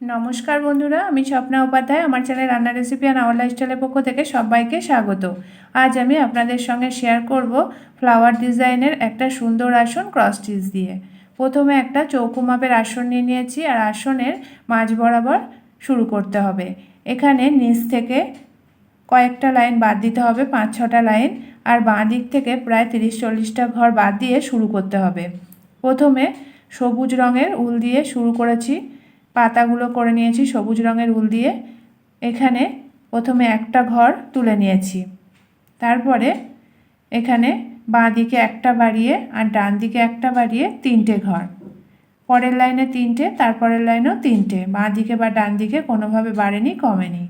নমস্কার বন্ধুরা, আমি স্বপ্না উপাধ্যায়। আমার চ্যানেল রান্না রেসিপি অ্যান্ড আওয়ার লাইফস্টাইলের পক্ষ থেকে সবাইকে স্বাগত। আজ আমি আপনাদের সঙ্গে শেয়ার করব ফ্লাওয়ার ডিজাইনের একটা সুন্দর আসন ক্রস স্টিচ দিয়ে। প্রথমে একটা চৌকো মাপের আসন নিয়ে নিয়েছি আর আসনের মাঝ বরাবর শুরু করতে হবে। এখানে নিচ থেকে কয়েকটা লাইন বাদ দিতে হবে, পাঁচ ছটা লাইন, আর বাঁ দিক থেকে প্রায় তিরিশ চল্লিশটা ঘর বাদ দিয়ে শুরু করতে হবে। প্রথমে সবুজ রঙের উল দিয়ে শুরু করেছি। পাতাগুলো করে নিয়েছি সবুজ রঙের উল দিয়ে। এখানে প্রথমে একটা ঘর তুলে নিয়েছি। তারপরে এখানে বাঁ দিকে একটা বাড়িয়ে আর ডান দিকে একটা বাড়িয়ে তিনটে ঘর। পরের লাইনে তিনটে, তারপরের লাইনেও তিনটে। বাঁ দিকে বা ডান দিকে কোনোভাবে বাড়েনি, কমেনি।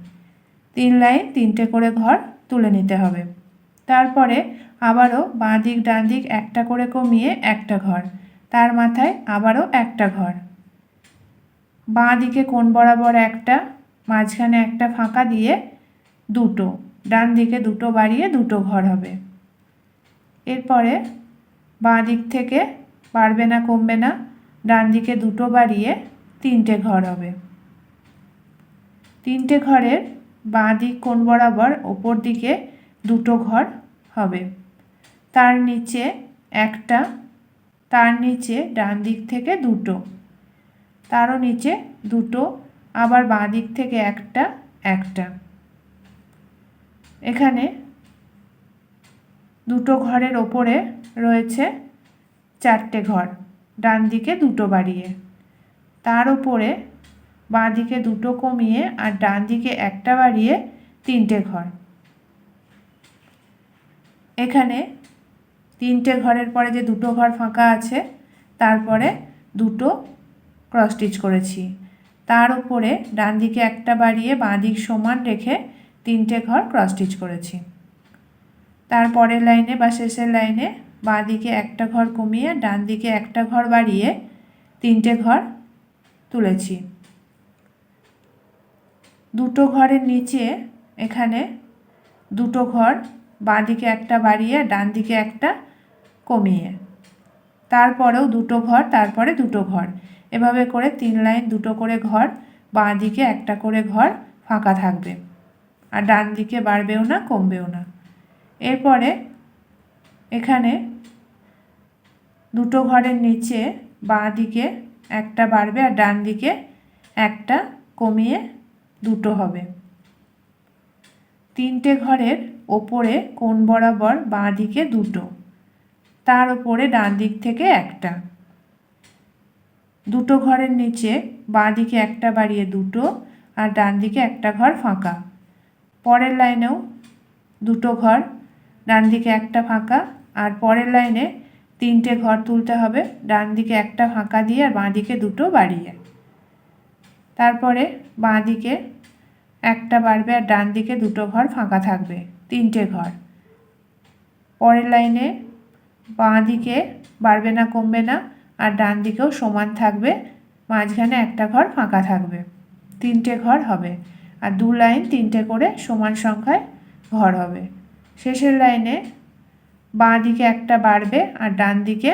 তিন লাইন, তিনটে করে ঘর তুলে নিতে হবে। তারপরে আবারও বাঁ দিক ডান দিক একটা করে কমিয়ে একটা ঘর। তার মাথায় আবারও একটা ঘর। বাঁ দিকে কোণ বরাবর একটা, মাঝখানে একটা ফাঁকা দিয়ে দুটো ডান দিকে দুটো বাড়িয়ে দুটো ঘর হবে। এরপরে বাঁ দিক থেকে বাড়বে না, কমবে না ডান দিকে দুটো বাড়িয়ে তিনটে ঘর হবে। তিনটে ঘরের বাঁ দিক কোণ বরাবর ওপর দিকে দুটো ঘর হবে। তার নিচে একটা, তার নিচে ডান দিক থেকে দুটো। তারও নিচে দুটো, আবার বাঁ দিক থেকে একটা একটা। এখানে দুটো ঘরের ওপরে রয়েছে চারটে ঘর, ডান দিকে দুটো বাড়িয়ে। তার ওপরে বাঁ দিকে দুটো কমিয়ে আর ডান দিকে একটা বাড়িয়ে তিনটে ঘর। এখানে তিনটে ঘরের পরে যে দুটো ঘর ফাঁকা আছে, তারপরে দুটো ক্রস স্টিচ করেছি। তার উপরে ডান দিকে একটা বাড়িয়ে বাঁ দিক সমান রেখে তিনটে ঘর ক্রস স্টিচ করেছি। তারপরের লাইনে বা শেষের লাইনে বাঁ দিকে একটা ঘর কমিয়ে ডান দিকে একটা ঘর বাড়িয়ে তিনটে ঘর তুলেছি। দুটো ঘরের নিচে এখানে দুটো ঘর, বাঁ দিকে একটা বাড়িয়ে ডান দিকে একটা কমিয়ে। তারপরেও দুটো ঘর, তারপরে দুটো ঘর। এভাবে করে তিন লাইন দুটো করে ঘর, বাঁ দিকে একটা করে ঘর ফাঁকা থাকবে। আর ডান দিকে বাড়বেও না, কমবেও না। এরপরে এখানে দুটো ঘরের নিচে বাঁ দিকে একটা বাড়বে আর ডান দিকে একটা কমিয়ে দুটো হবে। তিনটে ঘরের ওপরে কোণ বরাবর বাঁ দিকে দুটো, তার ওপরে ডান দিক থেকে একটা। দুটো ঘরের নিচে বাঁ দিকে একটা বাড়িয়ে দুটো আর ডান দিকে একটা ঘর ফাঁকা। পরের লাইনেও দুটো ঘর ডান দিকে একটা ফাঁকা আর পরের লাইনে তিনটে ঘর তুলতে হবে ডান দিকে একটা ফাঁকা দিয়ে আর বাঁ দিকে দুটো বাড়িয়ে। তারপরে বাঁ দিকে একটা বাড়বে আর ডান দিকে দুটো ঘর ফাঁকা থাকবে, তিনটে ঘর। পরের লাইনে বাঁ দিকে বাড়বে না, কমবে না আর ডান দিকেও সমান থাকবে, মাঝখানে একটা ঘর ফাঁকা থাকবে। তিনটে ঘর হবে আর দু লাইন তিনটে করে সমান সংখ্যায় ঘর হবে। শেষের লাইনে বাঁ দিকে একটা বাড়বে আর ডান দিকে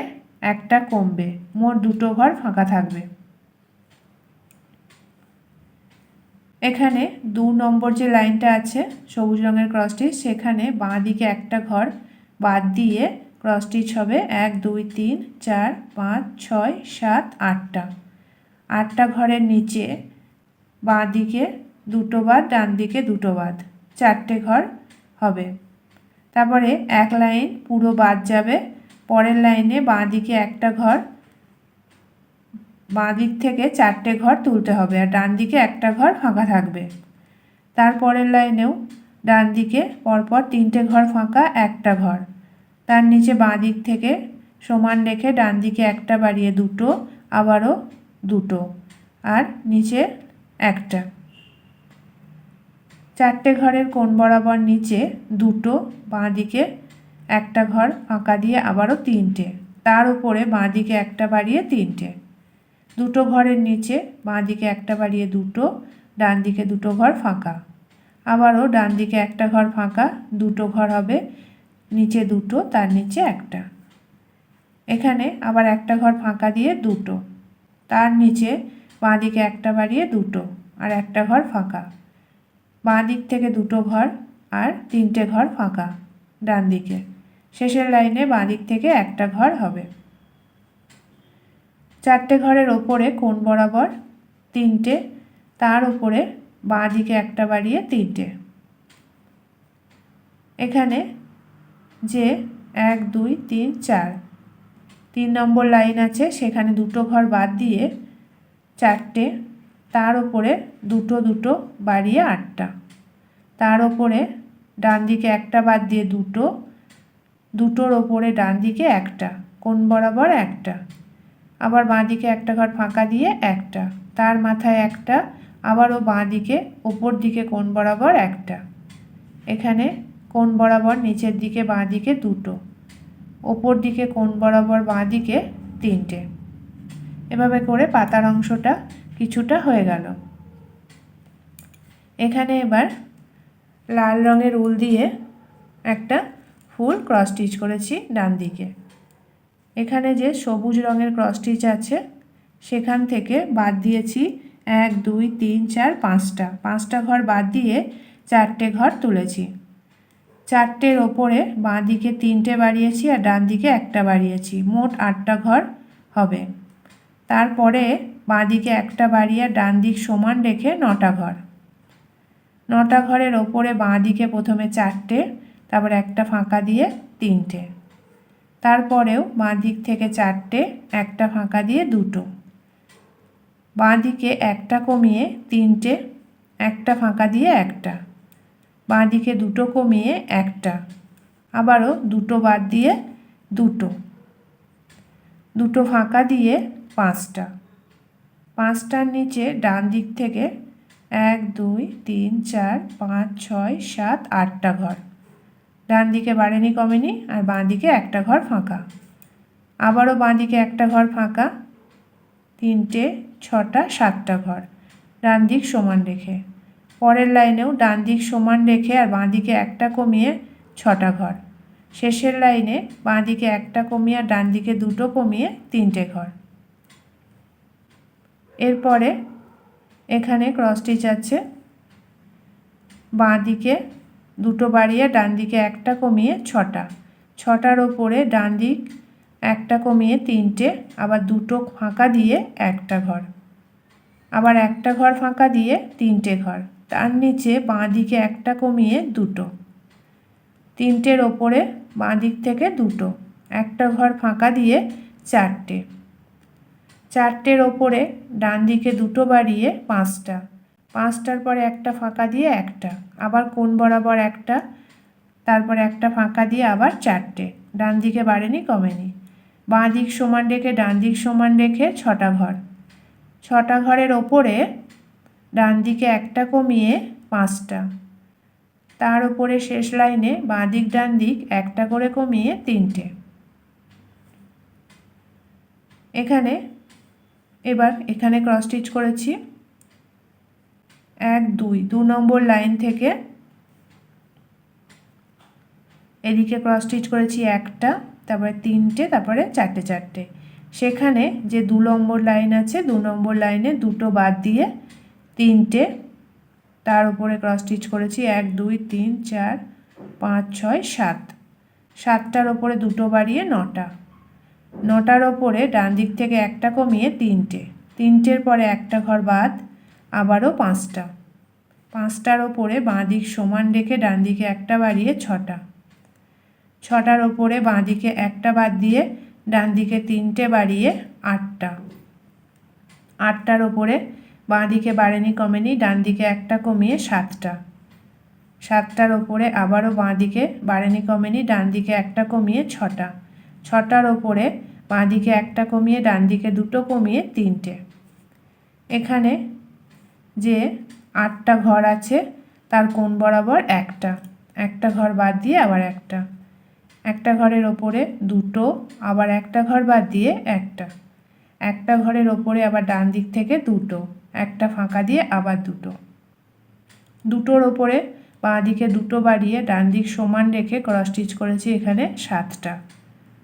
একটা কমবে। মোট দুটো ঘর ফাঁকা থাকবে। এখানে দু নম্বর যে লাইনটা আছে, সবুজ রঙের ক্রসটি সেখানে বাঁ দিকে একটা ঘর বাদ দিয়ে ক্রস স্টিচ হবে এক, দুই, তিন, চার, পাঁচ, ছয়, সাত, আটটা। আটটা ঘরের নিচে বাঁ দিকে দুটো বাদ ডান দিকে দুটো বাদ চারটে ঘর হবে। তারপরে এক লাইন পুরো বাদ যাবে। পরের লাইনে বাঁ দিকে একটা ঘর, বাঁ দিক থেকে চারটে ঘর তুলতে হবে আর ডান দিকে একটা ঘর ফাঁকা থাকবে। তারপরের লাইনেও ডান দিকে পরপর তিনটে ঘর ফাঁকা, একটা ঘর। তার নিচে বাঁ দিক থেকে সমান রেখে ডান দিকে একটা বাড়িয়ে দুটো, আবারও দুটো, আর নিচে একটা। চারটে ঘরের কোণ বরাবর নিচে দুটো, বাঁ দিকে একটা ঘর ফাঁকা দিয়ে আবারও তিনটে, তার উপরে বাঁ দিকে একটা বাড়িয়ে তিনটে। দুটো ঘরের নিচে বাঁ দিকে একটা বাড়িয়ে দুটো, ডান দিকে দুটো ঘর ফাঁকা। আবারও ডান দিকে একটা ঘর ফাঁকা, দুটো ঘর হবে নিচে দুটো, তার নিচে একটা। এখানে আবার একটা ঘর ফাঁকা দিয়ে দুটো। তার নিচে বাঁ দিকে একটা বাড়িয়ে দুটো আর একটা ঘর ফাঁকা। বাঁ দিক থেকে দুটো ঘর আর তিনটে ঘর ফাঁকা, ডান দিকে। শেষের লাইনে বাঁ দিক থেকে একটা ঘর হবে। চারটে ঘরের ওপরে কোণ বরাবর তিনটে, তার উপরে বাঁ দিকে একটা বাড়িয়ে তিনটে। এখানে যে এক, দুই, তিন, চার। তিন নম্বর লাইন আছে, সেখানে দুটো ঘর বাদ দিয়ে চারটে, তার ওপরে দুটো দুটো বাড়িয়ে আটটা। তার ওপরে ডান দিকে একটা বাদ দিয়ে দুটো, দুটোর ওপরে ডান দিকে একটা কোণ বরাবর একটা। আবার বাঁ দিকে একটা ঘর ফাঁকা দিয়ে একটা, তার মাথায় একটা, আবারও বাঁ দিকে, ওপর দিকে কোণ বরাবর একটা। এখানে কোণ বরাবর নিচের দিকে বাঁ দিকে দুটো, ওপর দিকে কোণ বরাবর বাঁ দিকে তিনটে। এভাবে করে পাতার অংশটা কিছুটা হয়ে গেল। এখানে এবার লাল রঙের উল দিয়ে একটা ফুল ক্রস স্টিচ করেছি ডান দিকে। এখানে যে সবুজ রঙের ক্রস স্টিচ আছে, সেখান থেকে বাদ দিয়েছি এক, দুই, তিন, চার, পাঁচটা। পাঁচটা ঘর বাদ দিয়ে চারটে ঘর তুলেছি। চারটের ওপরে বাঁ দিকে তিনটে বাড়িয়েছি আর ডান দিকে একটা বাড়িয়েছি। মোট আটটা ঘর হবে। তারপরে বাঁ দিকে একটা বাড়িয়ে ডান দিক সমান রেখে নটা ঘর। নটা ঘরের ওপরে বাঁ দিকে প্রথমে চারটে, তারপর একটা ফাঁকা দিয়ে তিনটে। তারপরেও বাঁ দিক থেকে চারটে, একটা ফাঁকা দিয়ে দুটো। বাঁ দিকে একটা কমিয়ে তিনটে, একটা ফাঁকা দিয়ে একটা। বাঁ দিকে দুটো কমিয়ে একটা। আবারও দুটো বাদ দিয়ে দুটো। দুটো ফাঁকা দিয়ে পাঁচটা। পাঁচটার নিচে ডান দিক থেকে এক, দুই, তিন, চার, পাঁচ, ছয়, সাত, আটটা ঘর। ডান দিকে বাড়েনি কমেনি আর বাঁ দিকে একটা ঘর ফাঁকা। আবারও বাঁ দিকে একটা ঘর ফাঁকা। তিনটে, ছটা, সাতটা ঘর। ডান দিক সমান রেখে। পরের লাইনেও ডান দিক সমান রেখে আর বাঁ দিকে একটা কমিয়ে ছটা ঘর। শেষের লাইনে বাঁ দিকে একটা কমিয়ে আর ডান দিকে দুটো কমিয়ে তিনটে ঘর। এরপরে এখানে ক্রস স্টিচ আছে। বাঁ দিকে দুটো বাড়িয়ে ডান দিকে একটা কমিয়ে ছটা। ছটার ওপরে ডান দিক একটা কমিয়ে তিনটে, আবার দুটো ফাঁকা দিয়ে একটা ঘর। আবার একটা ঘর ফাঁকা দিয়ে তিনটে ঘর। তার নিচে বাঁ দিকে একটা কমিয়ে দুটো। তিনটের ওপরে বাঁ দিক থেকে দুটো। একটা ঘর ফাঁকা দিয়ে চারটে। চারটের ওপরে ডান দিকে দুটো বাড়িয়ে পাঁচটা। পাঁচটার পরে একটা ফাঁকা দিয়ে একটা। আবার কোণ বরাবর একটা। তারপরে একটা ফাঁকা দিয়ে আবার চারটে। ডান দিকে বাড়েনি, কমেনি। বাঁ দিক সমান রেখে ডান দিক সমান রেখে ছটা ঘর। ছটা ঘরের ওপরে ডান দিকে একটা কমিয়ে পাঁচটা। তার উপরে শেষ লাইনে বাঁ দিক ডান দিক একটা করে কমিয়ে তিনটে। এখানে, এবার এখানে ক্রস স্টিচ করেছি। এক, দুই, দু নম্বর লাইন থেকে এদিকে ক্রস স্টিচ করেছি একটা, তারপরে তিনটে, তারপরে চারটে চারটে। সেখানে যে দু নম্বর লাইন আছে, দু নম্বর লাইনে দুটো বাদ দিয়ে তিনটে। তার উপরে ক্রস স্টিচ করেছি। এক, দুই, তিন, চার, পাঁচ, ছয়, সাত। সাতটার ওপরে দুটো বাড়িয়ে নটা। নটার ওপরে ডান দিক থেকে একটা কমিয়ে তিনটে। তিনটের পরে একটা ঘর বাদ, আবারও পাঁচটা। পাঁচটার ওপরে বাঁ দিক সমান রেখে ডান দিকে একটা বাড়িয়ে ছটা। ছটার ওপরে বাঁ দিকে একটা বাদ দিয়ে ডান দিকে তিনটে বাড়িয়ে আটটা। আটটার ওপরে বাঁ দিকে বাড়েনি কমেনি ডান দিকে একটা কমিয়ে সাতটা। সাতটার ওপরে আবারও বাঁ দিকে বাড়েনি কমেনি ডান দিকে একটা কমিয়ে ছটা। ছটার ওপরে বাঁ দিকে একটা কমিয়ে ডান দিকে দুটো কমিয়ে তিনটে। এখানে যে আটটা ঘর আছে, তার কোণ বরাবর একটা। একটা ঘর বাদ দিয়ে আবার একটা। একটা ঘরের ওপরে দুটো, আবার একটা ঘর বাদ দিয়ে একটা। একটা ঘরের ওপরে আবার ডান দিক থেকে দুটো। একটা ফাঁকা দিয়ে আবার দুটো। দুটোর ওপরে বাঁ দিকে দুটো বাড়িয়ে ডান দিক সমান রেখে ক্রস স্টিচ করেছি এখানে সাতটা।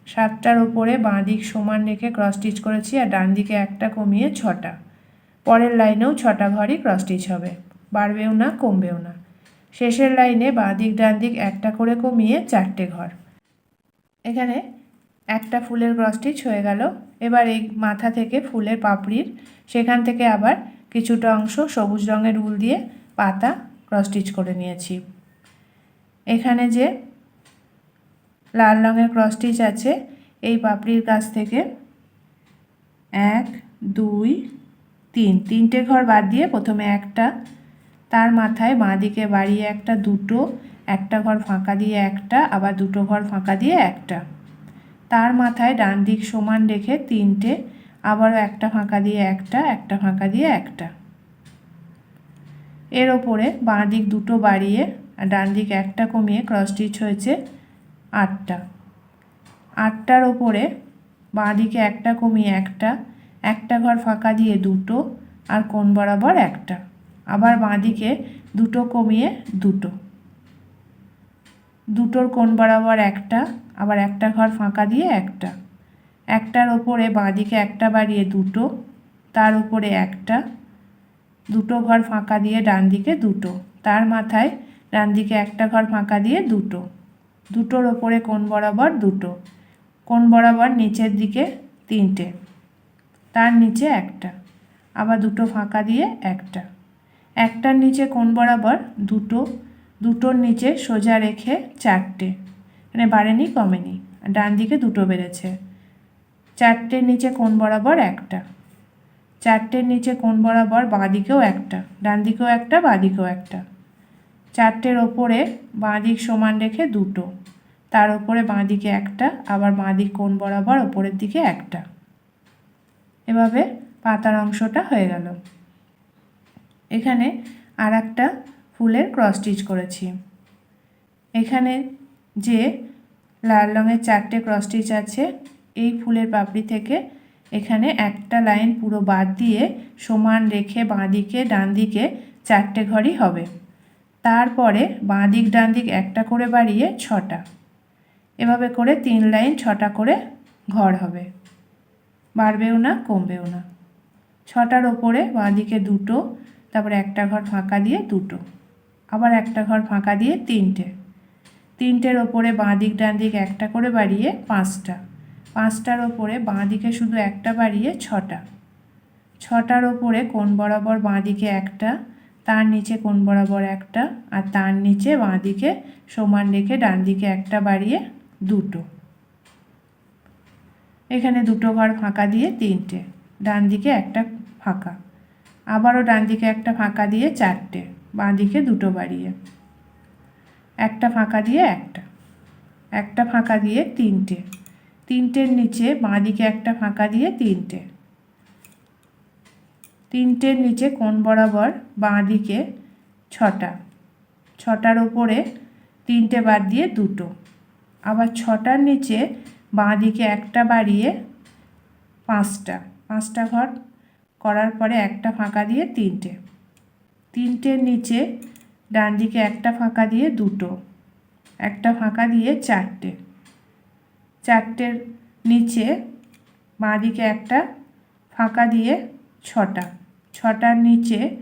সাতটার ওপরে বাঁ দিক সমান রেখে ক্রস স্টিচ করেছি আর ডান দিকে একটা কমিয়ে ছটা। পরের লাইনেও ছটা ঘরই ক্রস স্টিচ হবে। বাড়বেও না, কমবেও না। শেষের লাইনে বাঁ দিক, ডান দিক একটা করে কমিয়ে চারটে ঘর। এখানে একটা ফুলের ক্রস স্টিচ হয়ে গেল। এবার এই মাথা থেকে ফুলের পাপড়ির সেখান থেকে আবার কিছুটা অংশ সবুজ রঙের উল দিয়ে পাতা ক্রস স্টিচ করে নিয়েছি। এখানে যে লাল রঙের ক্রস স্টিচ আছে, এই পাপড়ির কাছ থেকে এক, দুই, তিন, তিনটে ঘর বাদ দিয়ে প্রথমে একটা, তার মাথায় বাঁ দিকে বাড়িয়ে একটা দুটো, একটা ঘর ফাঁকা দিয়ে একটা, আবার দুটো ঘর ফাঁকা দিয়ে একটা। তার মাথায় ডান দিক সমান রেখে তিনটে আবারও একটা ফাঁকা দিয়ে একটা একটা ফাঁকা দিয়ে একটা। এর ওপরে বাঁ দিক দুটো বাড়িয়ে আর ডান দিক একটা কমিয়ে ক্রস স্টিচ হয়েছে আটটা। আটটার ওপরে বাঁ দিকে একটা কমিয়ে একটা একটা ঘর ফাঁকা দিয়ে দুটো আর কোণ বরাবর একটা। আবার বাঁ দিকে দুটো কমিয়ে দুটো। দুটোর কোণ বরাবর একটা, আবার একটা ঘর ফাঁকা দিয়ে একটা। একটার ওপরে বাঁ দিকে একটা বাড়িয়ে দুটো, তার উপরে একটা, দুটো ঘর ফাঁকা দিয়ে ডান দিকে দুটো, তার মাথায় ডান দিকে একটা ঘর ফাঁকা দিয়ে দুটো, দুটোর ওপরে কোণ বরাবর দুটো, কোণ বরাবর নিচের দিকে তিনটে, তার নিচে একটা, আবার দুটো ফাঁকা দিয়ে একটা, একটার নিচে কোণ বরাবর দুটো, দুটোর নিচে সোজা রেখে চারটে মানে বাড়েনি কমেনি ডান দিকে দুটো বেড়েছে। চারটের নিচে কোন বরাবর একটা। চারটের নিচে কোণ বরাবর বাঁ দিকেও একটা ডান দিকেও একটা বাঁ দিকেও একটা। চারটের ওপরে বাঁ দিক সমান রেখে দুটো, তার ওপরে বাঁ দিকে একটা, আবার বাঁ দিক কোন বরাবর ওপরের দিকে একটা। এভাবে পাতার অংশটা হয়ে গেল। এখানে আর একটা ফুলের ক্রস স্টিচ করেছি। এখানে যে লাল রঙের চারটে ক্রস স্টিচ আছে এই ফুলের পাপড়ি থেকে এখানে একটা লাইন পুরো বাদ দিয়ে সমান রেখে বাঁ দিকে ডান দিকে চারটে ঘরই হবে। তারপরে বাঁ দিক ডান দিক একটা করে বাড়িয়ে ছটা। এভাবে করে তিন লাইন ছটা করে ঘর হবে। বাড়বেও না, কমবেও না। ছটার ওপরে বাঁ দিকে দুটো, তারপরে একটা ঘর ফাঁকা দিয়ে দুটো। আবার একটা ঘর ফাঁকা দিয়ে তিনটে। তিনটের ওপরে বাঁ দিক ডান দিক একটা করে বাড়িয়ে পাঁচটা। পাঁচটার ওপরে বাঁ দিকে শুধু একটা বাড়িয়ে ছটা। ছটার ওপরে কোণ বরাবর বাঁ দিকে একটা, তার নিচে কোণ বরাবর একটা, আর তার নিচে বাঁ দিকে সমান রেখে ডান দিকে একটা বাড়িয়ে দুটো। এখানে দুটো ঘর ফাঁকা দিয়ে তিনটে ডান দিকে একটা ফাঁকা। আবারও ডান দিকে একটা ফাঁকা দিয়ে চারটে বাঁ দিকে দুটো বাড়িয়ে। একটা ফাঁকা দিয়ে একটা একটা ফাঁকা দিয়ে তিনটে। তিনটের নিচে বাঁ দিকে একটা ফাঁকা দিয়ে তিনটে। তিনটের নিচে কোণ বরাবর বাঁ দিকে ছটা। ছটার ওপরে তিনটে বাদ দিয়ে দুটো। আবার ছটার নিচে বাঁ দিকে একটা বাড়িয়ে পাঁচটা। পাঁচটা ঘর করার পরে একটা ফাঁকা দিয়ে তিনটে। তিনটের নিচে ডান দিকে একটা ফাঁকা দিয়ে দুটো। একটা ফাঁকা দিয়ে চারটে। চারটের নিচে বাঁ দিকে একটা ফাঁকা দিয়ে ছটা। ছটার নিচে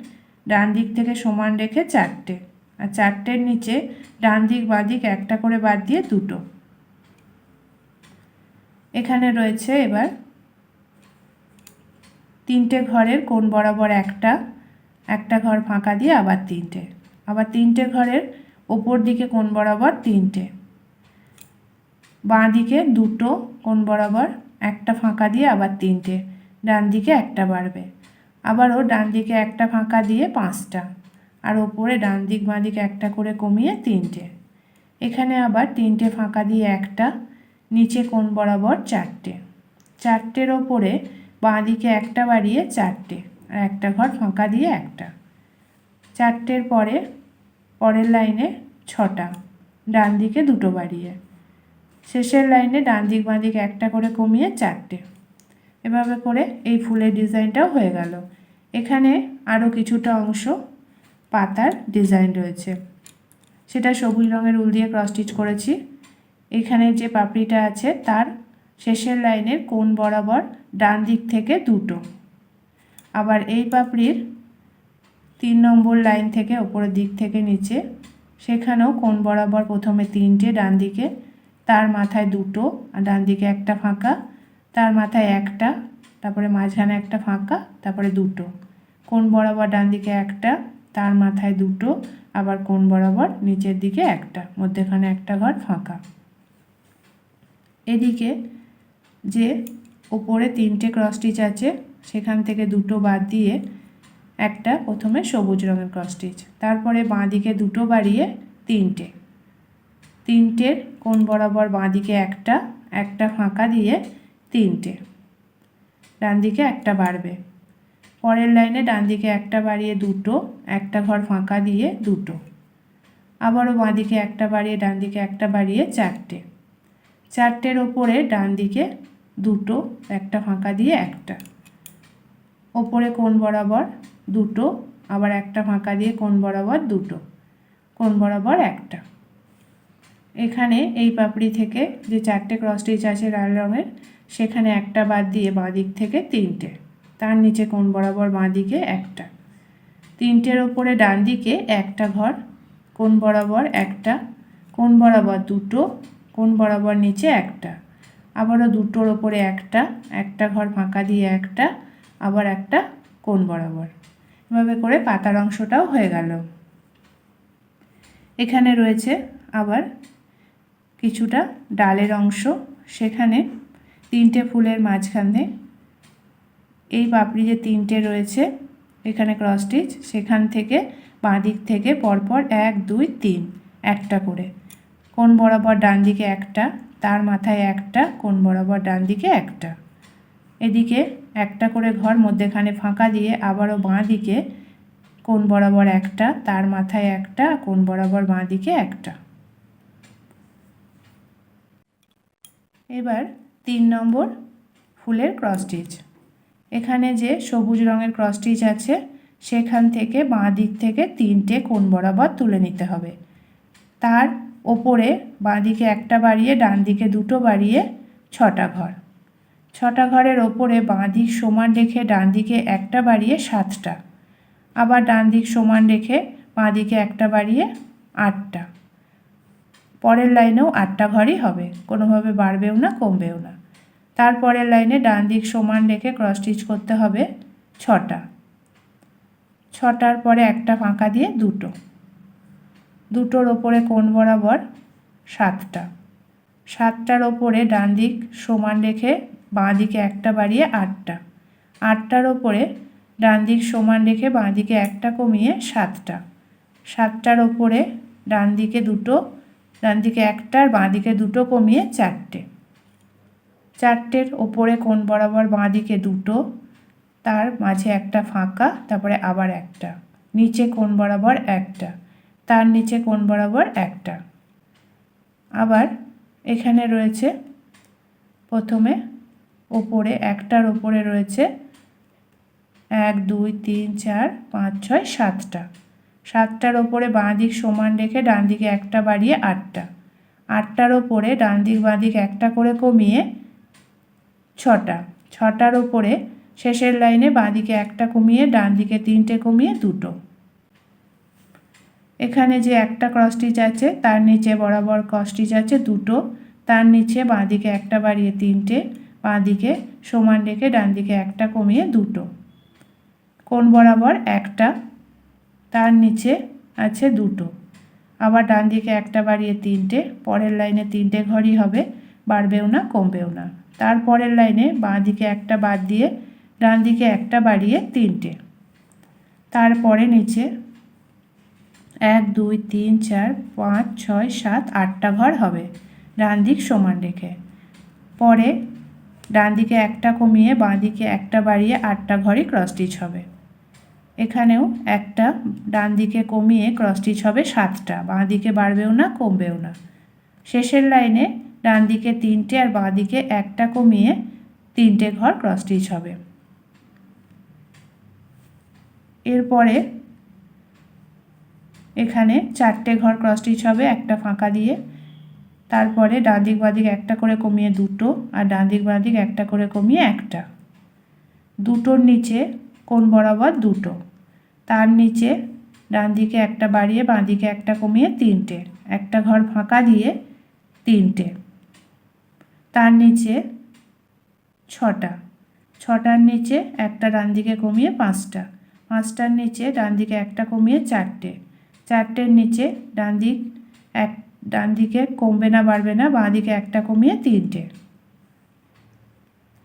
ডান দিক থেকে সমান রেখে চারটে। আর চারটের নিচে ডান দিক বাঁ দিক একটা করে বাদ দিয়ে দুটো। এখানে রয়েছে এবার তিনটে ঘরের কোণ বরাবর একটা। একটা ঘর ফাঁকা দিয়ে আবার তিনটে। আবার তিনটে ঘরের ওপর দিকে কোণ বরাবর তিনটে। বাঁ দিকে দুটো কোণ বরাবর? একটা ফাঁকা দিয়ে আবার তিনটে। ডান দিকে একটা বাড়বে। আবারও ডান দিকে একটা ফাঁকা দিয়ে পাঁচটা। আর ওপরে ডান দিক বাঁ দিকে একটা করে কমিয়ে তিনটে। এখানে আবার তিনটে ফাঁকা দিয়ে একটা, নিচে কোণ বরাবর? চারটে। চারটের ওপরে বাঁ দিকে একটা বাড়িয়ে চারটে। আর একটা ঘর ফাঁকা দিয়ে একটা। চারটের পরে, পরের লাইনে ছটা। ডান দিকে দুটো বাড়িয়ে। শেষের লাইনে ডান দিক বাঁ দিক একটা করে কমিয়ে চারটে। এভাবে করে এই ফুলের ডিজাইনটাও হয়ে গেল। এখানে আরও কিছুটা অংশ পাতার ডিজাইন রয়েছে। সেটা সবুজ রঙের উল দিয়ে ক্রস স্টিচ করেছি। এখানে যে পাপড়িটা আছে তার শেষের লাইনের কোণ বরাবর ডান দিক থেকে দুটো। আবার এই পাপড়ির তিন নম্বর লাইন থেকে ওপরের দিক থেকে নিচে, সেখানেও কোণ বরাবর প্রথমে তিনটে, ডান দিকে তার মাথায় দুটো, আর ডান দিকে একটা ফাঁকা, তার মাথায় একটা, তারপরে মাঝখানে একটা ফাঁকা, তারপরে দুটো। কোন বরাবর ডান দিকে একটা, তার মাথায় দুটো, আবার কোন বরাবর নিচের দিকে একটা, মধ্যেখানে একটা ঘর ফাঁকা। এদিকে যে ওপরে তিনটে ক্রস স্টিচ আছে, সেখান থেকে দুটো বাদ দিয়ে একটা প্রথমে সবুজ রঙের ক্রস স্টিচ তারপরে বাঁ দিকে দুটো বাড়িয়ে তিনটে। তিনটের কোণ বরাবর বাঁ দিকে একটা একটা ফাঁকা দিয়ে তিনটে। ডান দিকে একটা বাড়বে। পরের লাইনে ডান দিকে একটা বাড়িয়ে দুটো, একটা ঘর ফাঁকা দিয়ে দুটো। আবারও বাঁ দিকে একটা বাড়িয়ে ডান দিকে একটা বাড়িয়ে চারটে। চারটের ওপরে ডান দিকে দুটো, একটা ফাঁকা দিয়ে একটা। ওপরে কোণ বরাবর দুটো, আবার একটা ফাঁকা দিয়ে কোণ বরাবর দুটো কোণ বরাবর একটা। এখানে এই পাপড়ি থেকে যে চারটে ক্রস স্টিচ আছে লাল রঙের, সেখানে একটা বাদ দিয়ে বাঁ দিক থেকে তিনটে। তার নিচে কোণ বরাবর বাঁ দিকে একটা। তিনটের ওপরে ডান দিকে একটা ঘর, কোণ বরাবর একটা, কোণ বরাবর দুটো, কোণ বরাবর নিচে একটা। আবারও দুটোর ওপরে একটা একটা ঘর ফাঁকা দিয়ে একটা, আবার একটা কোণ বরাবর। এভাবে করে পাতার অংশটাও হয়ে গেল। এখানে রয়েছে আবার কিছুটা ডালের অংশ। সেখানে তিনটে ফুলের মাঝখানে এই পাপড়ি যে তিনটে রয়েছে, এখানে ক্রস স্টিচ সেখান থেকে বাঁ দিক থেকে পরপর এক, দুই, তিন, একটা করে। কোন বরাবর ডান দিকে একটা, তার মাথায় একটা, কোন বরাবর ডান দিকে একটা। এদিকে একটা করে ঘর মধ্যেখানে ফাঁকা দিয়ে আবারও বাঁ দিকে কোন বরাবর একটা, তার মাথায় একটা, কোন বরাবর বাঁ দিকে একটা। এবার তিন নম্বর ফুলের ক্রস এখানে যে সবুজ রঙের ক্রস আছে, সেখান থেকে বাঁ দিক থেকে তিনটে কোণ বরাবর তুলে নিতে হবে। তার ওপরে বাঁ দিকে একটা বাড়িয়ে, ডান দিকে দুটো বাড়িয়ে ছটা ঘর। ছটা ঘরের ওপরে বাঁ দিক সমান রেখে ডান দিকে একটা বাড়িয়ে সাতটা। আবার ডান দিক সমান রেখে বাঁ দিকে একটা বাড়িয়ে আটটা। পরের লাইনেও আটটা ঘরই হবে। কোনোভাবে বাড়বেও না, কমবেও না। তারপরের লাইনে ডান দিক সমান রেখে ক্রস স্টিচ করতে হবে ছটা। ছটার পরে একটা ফাঁকা দিয়ে দুটো। দুটোর ওপরে কোণ বরাবর সাতটা। সাতটার ওপরে ডান দিক সমান রেখে বাঁ দিকে একটা বাড়িয়ে আটটা। আটটার ওপরে ডান দিক সমান রেখে বাঁ দিকে একটা কমিয়ে সাতটা। সাতটার ওপরে ডান দিকে দুটো ডান দিকে একটা আর বাঁ দিকে দুটো কমিয়ে চারটে। চারটের ওপরে কোণ বরাবর বাঁ দিকে দুটো, তার মাঝে একটা ফাঁকা, তারপরে আবার একটা। নিচে কোণ বরাবর একটা, তার নিচে কোণ বরাবর একটা। আবার এখানে রয়েছে প্রথমে ওপরে, একটার ওপরে রয়েছে এক, দুই, তিন, চার, পাঁচ, ছয়, সাতটা। সাতটার ওপরে বাঁ দিক সমান রেখে ডান দিকে একটা বাড়িয়ে আটটা। আটটার ওপরে ডান দিক বাঁ দিক একটা করে কমিয়ে ছটা। ছটার ওপরে শেষের লাইনে বাঁ দিকে একটা কমিয়ে ডান দিকে তিনটে কমিয়ে দুটো। এখানে যে একটা ক্রস স্টিচ আছে, তার নিচে বরাবর ক্রস স্টিচ আছে দুটো। তার নিচে বাঁ দিকে একটা বাড়িয়ে তিনটে, বাঁ দিকে সমান রেখে ডান দিকে একটা কমিয়ে দুটো। কোন বরাবর একটা। তার নিচে আছে দুটো। আবার ডান দিকে একটা বাড়িয়ে তিনটে, পরের লাইনে তিনটে ঘরই হবে, বাড়বেও না, কমবেও না। তারপরের লাইনে বাঁ দিকে একটা বাদ দিয়ে ডান দিকে একটা বাড়িয়ে তিনটে। তারপরে নিচে এক, দুই, তিন, চার, পাঁচ, ছয়, সাত, আটটা ঘর হবে, ডান দিক সমান রেখে। পরে ডান দিকে একটা কমিয়ে বাঁ দিকে একটা বাড়িয়ে আটটা ঘরই ক্রস স্টিচ হবে। এখানেও একটা ডান দিকে কমিয়ে ক্রস হবে সাতটা, বাঁ দিকে বাড়বেও না, কমবেও না। শেষের লাইনে ডান দিকে তিনটে আর বাঁ দিকে একটা কমিয়ে তিনটে ঘর ক্রস হবে। এরপরে এখানে চারটে ঘর ক্রস হবে, একটা ফাঁকা দিয়ে। তারপরে ডান দিক বাদিক একটা করে কমিয়ে দুটো আর ডান দিক বাদিক একটা করে কমিয়ে একটা। দুটোর নিচে কোণ বরাবর দুটো। তার নিচে ডান দিকে একটা বাড়িয়ে বাঁ দিকে একটা কমিয়ে তিনটে। একটা ঘর ফাঁকা দিয়ে তিনটে। তার নিচে ছটা। ছটার নিচে একটা ডান দিকে কমিয়ে পাঁচটা। পাঁচটার নিচে ডান দিকে একটা কমিয়ে চারটে। চারটের নিচে ডান দিক এক ডান দিকে কমবে না, বাড়বে না বাঁ দিকে একটা কমিয়ে তিনটে।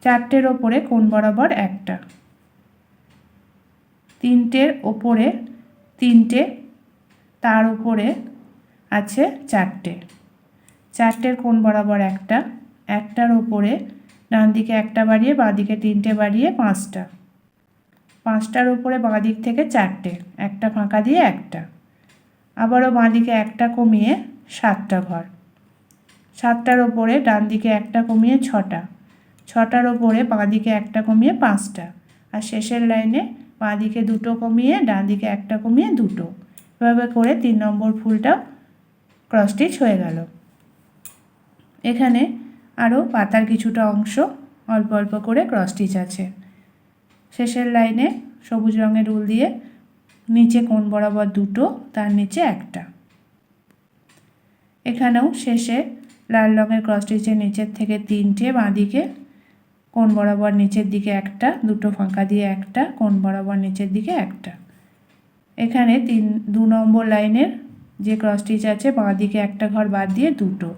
চারটের ওপরে কোণ বরাবর একটা। তিনটের ওপরে তিনটে, তার উপরে আছে চারটে। চারটের কোণ বরাবর একটা, একটার ওপরে ডান দিকে একটা বাড়িয়ে, বাঁ দিকে তিনটে বাড়িয়ে পাঁচটা। পাঁচটার ওপরে বাঁ দিক থেকে চারটে, একটা ফাঁকা দিয়ে একটা। আবারও বাঁ দিকে একটা কমিয়ে সাতটা ঘর। সাতটার ওপরে ডান দিকে একটা কমিয়ে ছটা। ছটার ওপরে বাঁ দিকে একটা কমিয়ে পাঁচটা। আর শেষের লাইনে বাঁ দিকে দুটো কমিয়ে ডান দিকে একটা কমিয়ে দুটো। এভাবে করে তিন নম্বর ফুলটাও ক্রস স্টিচ হয়ে গেল। এখানে আরও পাতার কিছুটা অংশ অল্প অল্প করে ক্রস স্টিচ আছে। শেষের লাইনে সবুজ রঙের উল দিয়ে নিচে কোণ বরাবর দুটো, তার নিচে একটা। এখানেও শেষে লাল রঙের ক্রস স্টিচের নিচের থেকে তিনটে, বাঁদিকে কোণ বরাবর নিচের দিকে একটা, দুটো ফাঁকা দিয়ে একটা, কোণ বরাবর নিচের দিকে একটা। এখানে তিন, দু নম্বর লাইনের যে ক্রস স্টিচ আছে, বাঁ দিকে একটা ঘর বাদ দিয়ে দুটো।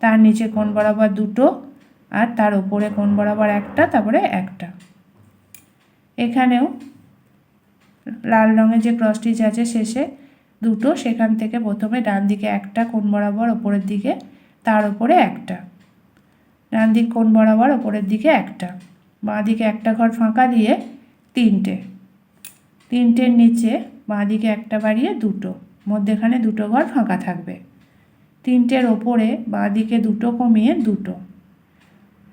তার নিচে কোণ বরাবর দুটো আর তার ওপরে কোণ বরাবর একটা, তারপরে একটা। এখানেও লাল রঙের যে ক্রস স্টিচ আছে শেষে দুটো, সেখান থেকে প্রথমে ডান দিকে একটা, কোণ বরাবর ওপরের দিকে, তার ওপরে একটা। ডান দিক কোণ বরাবর ওপরের দিকে একটা বাঁ দিকে একটা ঘর ফাঁকা দিয়ে তিনটে, তিনটের নিচে বাঁ দিকে একটা বাড়িয়ে দুটো, মধ্যেখানে দুটো ঘর ফাঁকা থাকবে। তিনটের ওপরে বাঁ দিকে দুটো কমিয়ে দুটো,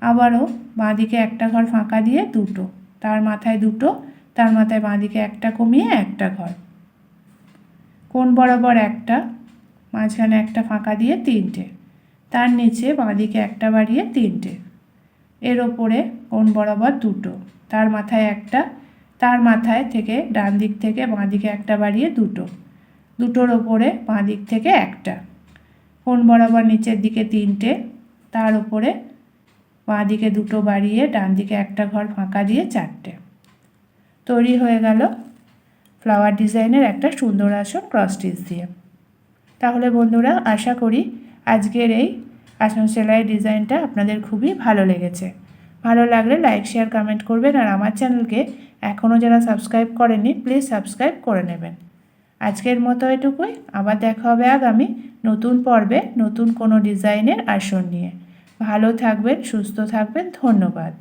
আবারও বাঁ দিকে একটা ঘর ফাঁকা দিয়ে দুটো, তার মাথায় দুটো, তার মাথায় বাঁ দিকে একটা কমিয়ে একটা ঘর। কোন বরাবর একটা, মাঝখানে একটা ফাঁকা দিয়ে তিনটে। তার নিচে বাঁদিকে একটা বাড়িয়ে তিনটে। এর ওপরে কোণ বরাবর দুটো। তার মাথায় একটা, তার মাথায় থেকে ডান দিক থেকে বাঁ দিকে একটা বাড়িয়ে দুটো। দুটোর ওপরে বাঁ দিক থেকে একটা। কোণ বরাবর নিচের দিকে তিনটে, তার ওপরে বাঁ দিকে দুটো বাড়িয়ে ডান দিকে একটা ঘর ফাঁকা দিয়ে চারটে। তৈরি হয়ে গেল ফ্লাওয়ার ডিজাইনের একটা সুন্দর আসন ক্রস স্টিচ দিয়ে। তাহলে বন্ধুরা, আশা করি আজকের এই আসন সেলাই ডিজাইনটা আপনাদের খুবই ভালো লেগেছে। ভালো লাগলে লাইক, শেয়ার, কমেন্ট করবেন আর আমার চ্যানেলকে এখনও যারা সাবস্ক্রাইব করেনি প্লিজ সাবস্ক্রাইব করে নেবেন। আজকের মতো এটুকুই। আবার দেখা হবে আগামী নতুন পর্বে নতুন কোনো ডিজাইনের আসন নিয়ে। ভালো থাকবেন, সুস্থ থাকবেন। ধন্যবাদ।